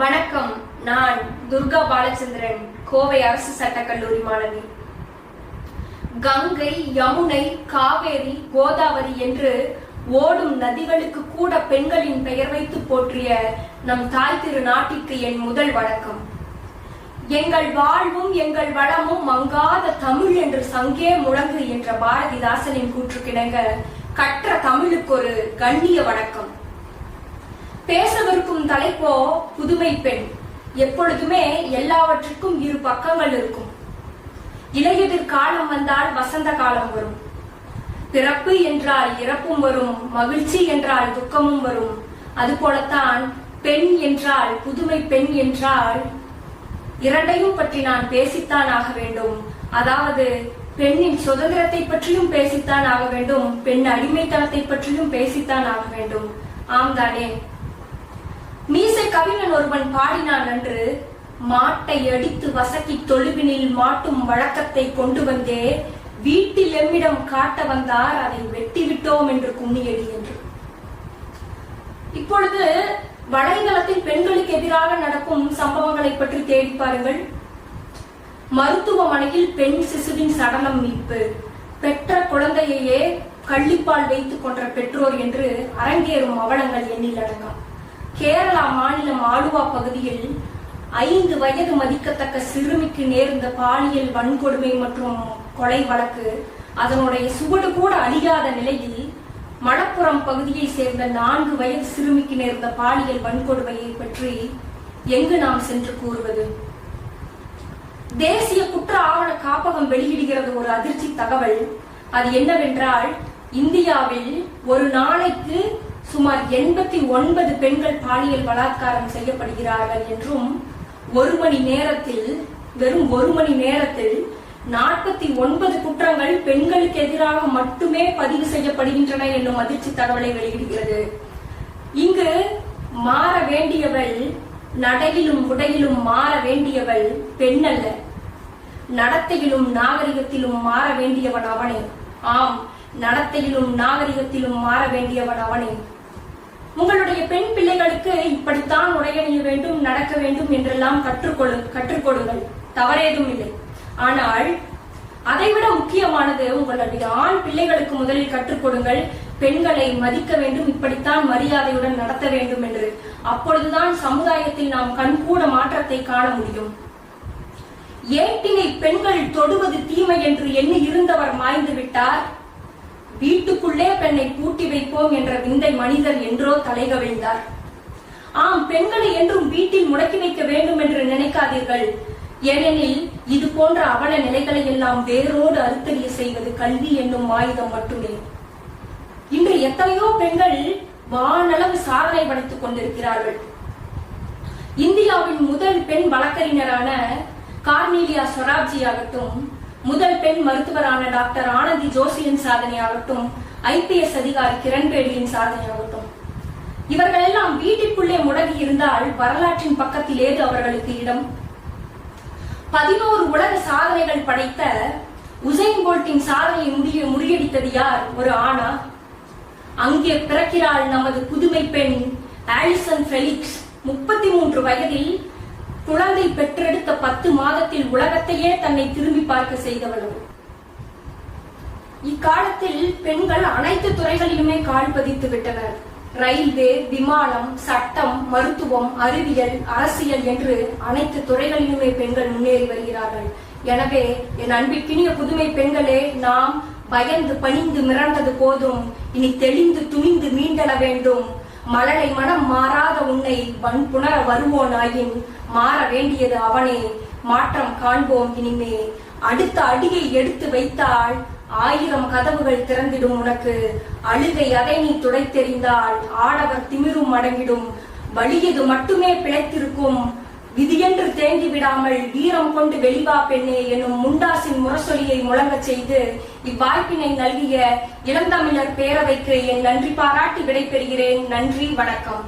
வணக்கம். நான் துர்கா பாலச்சந்திரன் கோவை அரசு சட்டக்கல்லூரி மாணவி. கங்கை யமுனை காவேரி கோதாவரி என்று ஓடும் நதிகளுக்கு கூட பெண்களின் பெயர் வைத்து போற்றிய நம் தாய் திரு நாட்டிற்கு என் முதல் வணக்கம். எங்கள் வாழ்வும் எங்கள் வளமும் மங்காத தமிழ் என்று சங்கே முழங்கு என்ற பாரதிதாசனின் கூற்றுக்கிணங்க கற்ற தமிழுக்கு ஒரு கண்ணிய வணக்கம். பேசவிருக்கும் தலைப்போ புதுமை பெண். எப்பொழுதுமே எல்லாவற்றுக்கும் இரு பக்கங்கள் இருக்கும். இலையுதிர் காலம் வந்தால் வசந்த காலம் வரும். பிறப்பு என்றால் இறப்பும் வரும் மகிழ்ச்சி என்றால் துக்கமும் வரும். அதுபோலத்தான் பெண் என்றால் புதுமை பெண் என்றால் இரண்டையும் பற்றி நான் பேசித்தான் ஆக வேண்டும். அதாவது பெண்ணின் சுதந்திரத்தை பற்றியும் பேசித்தான் ஆக வேண்டும். பெண் அடிமைத்தனத்தை பற்றியும் பேசித்தான் ஆக வேண்டும். ஆம் தானே? மீசை கவிஞன் ஒருவன் பாடினான் அன்று மாட்டை அடித்து வசக்கி தொழுவினில் மாட்டும் வழக்கத்தை கொண்டு வந்தே வீட்டில் எம்மிடம் காட்ட வந்தார் அதை வெட்டி விட்டோம் என்று கும்மியடி என்று. இப்பொழுது வலைதளத்தில் பெண்களுக்கு எதிராக நடக்கும் சம்பவங்களை பற்றி தேடி பாருங்கள். மருத்துவமனையில் பெண் சிசுவின் சடலம் மீட்பு பெற்ற குழந்தையையே கள்ளிப்பால் வைத்துக் கொன்ற பெற்றோர் என்று அரங்கேறும் அவலங்கள் எண்ணில் அடங்காம். கேரளா மாநிலம் ஆலுவா பகுதியில் ஐந்து வயது மதிக்கத்தக்க சிறுமிக்கு நேர்ந்த பாலியல் வன்கொடுமை மற்றும் கொலை வழக்கு. அதனுடைய சுவடு கூட அழியாத நிலையில் மணப்புறம் பகுதியை சேர்ந்த நான்கு வயது சிறுமிக்கு நேர்ந்த பாலியல் வன்கொடுமையை பற்றி எங்கு நாம் சென்று கூறுவது? தேசிய குற்ற ஆவண காப்பகம் வெளியிடுகிறது ஒரு அதிர்ச்சி தகவல். அது என்னவென்றால் இந்தியாவில் ஒரு நாளைக்கு சுமார் எண்பத்தி ஒன்பது பெண்கள் பாலியல் பலாத்காரம் செய்யப்படுகிறார்கள் என்றும் ஒரு மணி நேரத்தில் வெறும் ஒரு மணி நேரத்தில் நாற்பத்தி ஒன்பது குற்றங்கள் பெண்களுக்கு எதிராக மட்டுமே பதிவு செய்யப்படுகின்றன என்னும் அதிர்ச்சி தகவலை வெளியிடுகிறது. இங்கு மாற வேண்டியவள் நடையிலும் உடையிலும் மாற வேண்டியவள் பெண் அல்ல நடத்தையிலும் நாகரிகத்திலும் மாற வேண்டியவன் அவனே. ஆம் நடத்தையிலும் நாகரிகத்திலும் மாற வேண்டியவன் அவனே. உங்களுடைய பெண் பிள்ளைகளுக்கு இப்படித்தான் உடையணிய வேண்டும் நடக்க வேண்டும் என்றெல்லாம் கற்றுக்கொடு கற்றுக்கொடுங்கள். தவறேதும் இல்லை. ஆனால் அதைவிட முக்கியமானது உங்களுடைய ஆண் பிள்ளைகளுக்கு முதலில் கற்றுக் கொடுங்கள் பெண்களை மதிக்க வேண்டும் இப்படித்தான் மரியாதையுடன் நடத்த வேண்டும் என்று. அப்பொழுதுதான் சமுதாயத்தில் நாம் கண்கூட மாற்றத்தை காண முடியும். ஏட்டினை பெண்கள் தொடுவது தீமை என்று எண்ணி இருந்தவர் மாய்ந்து விட்டார். வீட்டுக்குள்ளே பெண்ணை பூட்டி வைப்போம் என்ற விந்தை மனிதர் என்றோ தலைகவிழ்ந்தார். ஆம் பெண்களை என்றும் வீட்டில் முடக்கி வைக்க வேண்டும் என்று நினைக்காதீர்கள். ஏனெனில் இது போன்ற அவல நிலைகளை எல்லாம் வேரோடு அறுத்தறிய செய்வது கல்வி என்னும் ஆயுதம் மட்டுமே. இன்று எத்தனையோ பெண்கள் வானளவு சாதனை படைத்துக் கொண்டிருக்கிறார்கள். இந்தியாவின் முதல் பெண் வழக்கறிஞரான கார்னீலியா சொராப்ஜி ஆகட்டும் முதல் பெண் மருத்துவரான டாக்டர் ஆனந்தி ஜோஷியின் சாதனையாகட்டும் ஐபிஎஸ் அதிகாரி கிரண்பேடியின் சாதனையாகட்டும். இவர்கள் எல்லாம் வீட்டிற்குள்ளே முடங்கி இருந்தால் வரலாற்றின் பக்கத்தில் ஏது அவர்களுக்கு இடம்? பதினோரு உலக சாதனைகள் படைத்த உசைன் போல்ட்டின் சாதனையை முடிய முறியடித்தது யார்? ஒரு ஆணா அங்கே பிறக்கிறாள் நமது புதுமை பெண் ஆலிசன் ஃபெலிக்ஸ். முப்பத்தி மூன்று வயதில் குழந்தை பெற்றெடுத்த பத்து உலகத்தையே தன்னை திரும்பி பார்க்க செய்தவள் இக்காலத்தில் பெண்கள் அனைத்து துறைகளிலுமே கால் பதித்து விட்டனர். ரயில்வே விமானம் சட்டம் மருத்துவம் அறிவியல் அரசியல் என்று அனைத்து துறைகளிலுமே பெண்கள் முன்னேறி வருகிறார்கள். எனவே என் அன்பிற்கினிய புதுமை பெண்களே நாம் பயந்து பணிந்து மிரண்டது போதும். இனி தெளிந்து துணிந்து மீண்டெழ வேண்டும். மலரை மனம் மாறாத உன்னை வன் புணர வருவோனாயின் மாற வேண்டியது அவனே. மாற்றம் காண்போம் இனிமே. அடுத்த அடியை எடுத்து வைத்தால் ஆயிரம் கதவுகள் திறந்திடும் உனக்கு. அழுகை அதை நீ துடைத்தெறிந்தால் ஆடவர் திமிரும் அடங்கிடும். வலியது மட்டுமே பிழைத்திருக்கும். விதியென்று தேங்கி விடாமல் வீரம் கொண்டு வெளிவா பெண்ணே என்னும் முண்டாசின் முரசொலியை முழங்கச் செய்து இவ்வாய்ப்பினை நல்கிய இளந்தமிழர் பேரவைக்கு என் நன்றி பாராட்டி விடைபெறுகிறேன். நன்றி வணக்கம்.